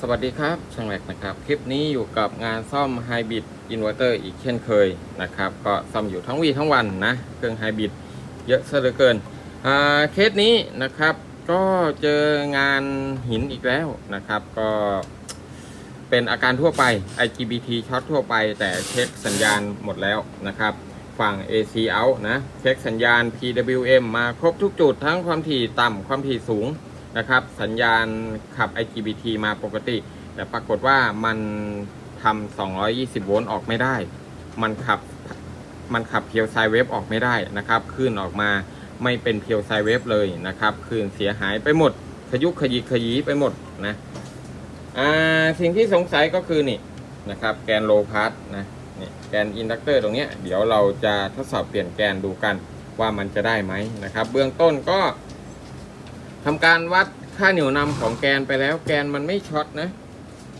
สวัสดีครับช่างแหลกนะครับ คลิปนี้อยู่กับงานซ่อมไฮบริดอินเวอร์เตอร์อีกเช่นเคยนะครับ ก็ซ่อมอยู่ทั้งวีทั้งวันนะ เครื่องไฮบริดเยอะซะเหลือเกินเคสนี้นะครับ ก็เจองานหินอีกแล้วนะครับ ก็เป็นอาการทั่วไป IGBT ช็อตทั่วไป แต่เช็คสัญญาณหมดแล้วนะครับ ฝั่ง AC out นะ เช็คสัญญาณ PWM มาครบทุกจุดทั้งความถี่ต่ำความถี่สูง นะครับ สัญญาณขับ IGBT มาปกติ แต่ปรากฏว่ามันทำ220 โวลต์ออกไม่ได้ มันขับมันขับเพียวไซเวฟออกไม่ได้นะครับคลื่นออกมาไม่เป็นเพียวไซเวฟเลยนะครับคลื่นเสียหายไปหมด ขยุกขยิกขยีไปหมดนะอ่าสิ่งที่สงสัยก็คือนี่นะครับ แกนโลพาร์นะนี่แกนอินดักเตอร์ตรงเนี้ยเดี๋ยวเราจะทดสอบเปลี่ยนแกนดูกันว่ามันจะได้ไหมนะครับ เบื้องต้นก็ ทำการวัดค่าเหนี่ยวนำของแกนไปแล้ว แกนมันไม่ช็อตนะ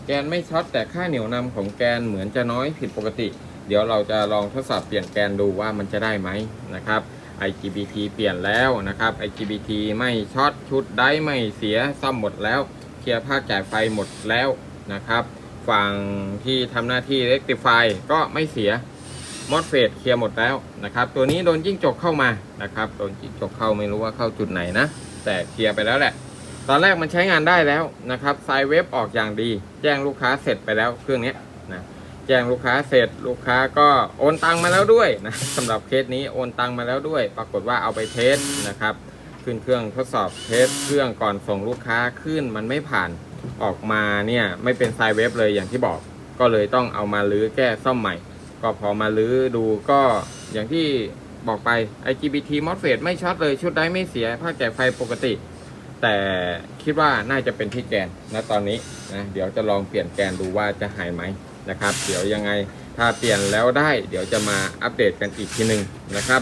แกนไม่ช็อตแต่ค่าเหนี่ยวนำของแกนเหมือนจะน้อยผิดปกติ เดี๋ยวเราจะลองทดสอบเปลี่ยนแกนดูว่ามันจะได้ไหมนะครับ IGBT เปลี่ยนแล้วนะครับ IGBT ไม่ช็อตชุดได้ไม่เสียซ่อมหมดแล้ว เคลียร์ภาคจ่ายไฟหมดแล้วนะครับ ฝั่งที่ทำหน้าที่ Rectify ก็ไม่เสียมอสเฟดเคลียร์หมดแล้วนะครับ ตัวนี้โดนจิ้งจกเข้ามานะครับ โดนจิ้งจกเข้าไม่รู้ว่าเข้าจุดไหนนะ แต่เคลียร์ไปแล้วแหละ ตอนแรกมันใช้งานได้แล้วนะครับไซเว็บออกอย่างดี แจ้งลูกค้าเสร็จไปแล้วเครื่องนี้นะแจ้งลูกค้าเสร็จลูกค้าก็โอนตังมาแล้วด้วยนะสำหรับเคสนี้โอนตังมาแล้วด้วย ปรากฏว่าเอาไปเทสนะครับขึ้นเครื่องทดสอบเทสเครื่องก่อนส่งลูกค้าขึ้นมันไม่ผ่านออกมาเนี่ยไม่เป็นไซเว็บเลยอย่างที่บอก ก็เลยต้องเอามาลื้อแก้ซ่อมใหม่ ก็พอมาลื้อดูก็อย่างที่ บอกไป IGBT MOSFET ไม่ช็อตเลยชุดได้ไม่เสียภาคแจกไฟปกติ แต่คิดว่าน่าจะเป็นที่แกนนะตอนนี้นะเดี๋ยวจะลองเปลี่ยนแกนดูว่าจะหายไหมนะครับ เดี๋ยวยังไงถ้าเปลี่ยนแล้วได้ เดี๋ยวจะมาอัปเดตกันอีกทีหนึ่งนะครับ